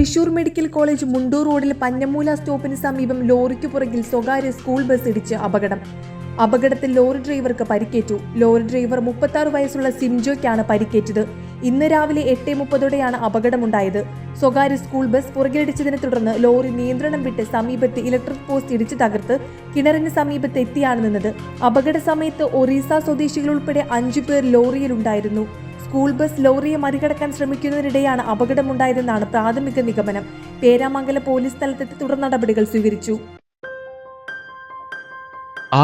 Thrissur medical college Mundur റോഡിൽ പഞ്ഞമൂല സ്റ്റോപ്പിന് സമീപം ലോറിക്ക് പുറകിൽ സ്വകാര്യ സ്കൂൾ ബസ് ഇടിച്ച് അപകടം. അപകടത്തിൽ ലോറി ഡ്രൈവർക്ക് പരിക്കേറ്റു. ലോറി ഡ്രൈവർ മുപ്പത്തി വയസ്സുള്ള സിംജോയ്ക്കാണ് പരിക്കേറ്റത്. ഇന്ന് രാവിലെ എട്ട് മുപ്പതോടെയാണ് അപകടമുണ്ടായത്. സ്വകാര്യ സ്കൂൾ ബസ് പുറകിലിടിച്ചതിനെ തുടർന്ന് ലോറി നിയന്ത്രണം വിട്ട് സമീപത്ത് ഇലക്ട്രിക് പോസ്റ്റ് ഇടിച്ച് തകർത്ത് കിണറിന് സമീപത്ത് എത്തിയാണ് നിന്നത്. അപകട സമയത്ത് ഒറീസ സ്വദേശികൾ ഉൾപ്പെടെ അഞ്ചു പേർ ലോറിയിലുണ്ടായിരുന്നു. സ്കൂൾ ബസ് ലോറിയെ മറികടക്കാൻ ശ്രമിക്കുന്നതിനിടെയാണ് അപകടമുണ്ടായതെന്നാണ് പ്രാഥമിക നിഗമനം. പേരാമംഗല പോലീസ് സ്ഥലത്തെത്തി തുടർ നടപടികൾ സ്വീകരിച്ചു.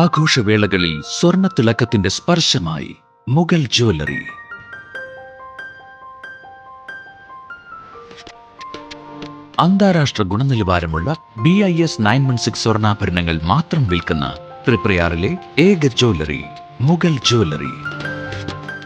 ആഘോഷവേളകളിൽ സ്വർണ തിളക്കത്തിന്റെ സ്പർശമായി മുഗൾ ജ്വല്ലറി. അന്താരാഷ്ട്ര ഗുണനിലവാരമുള്ള B I S nine one six സ്വർണാഭരണങ്ങൾ മാത്രം വിൽക്കുന്ന ത്രിപ്രയാറിലെ ഏക ജ്വല്ലറി മുഗൾ ജ്വല്ലറി.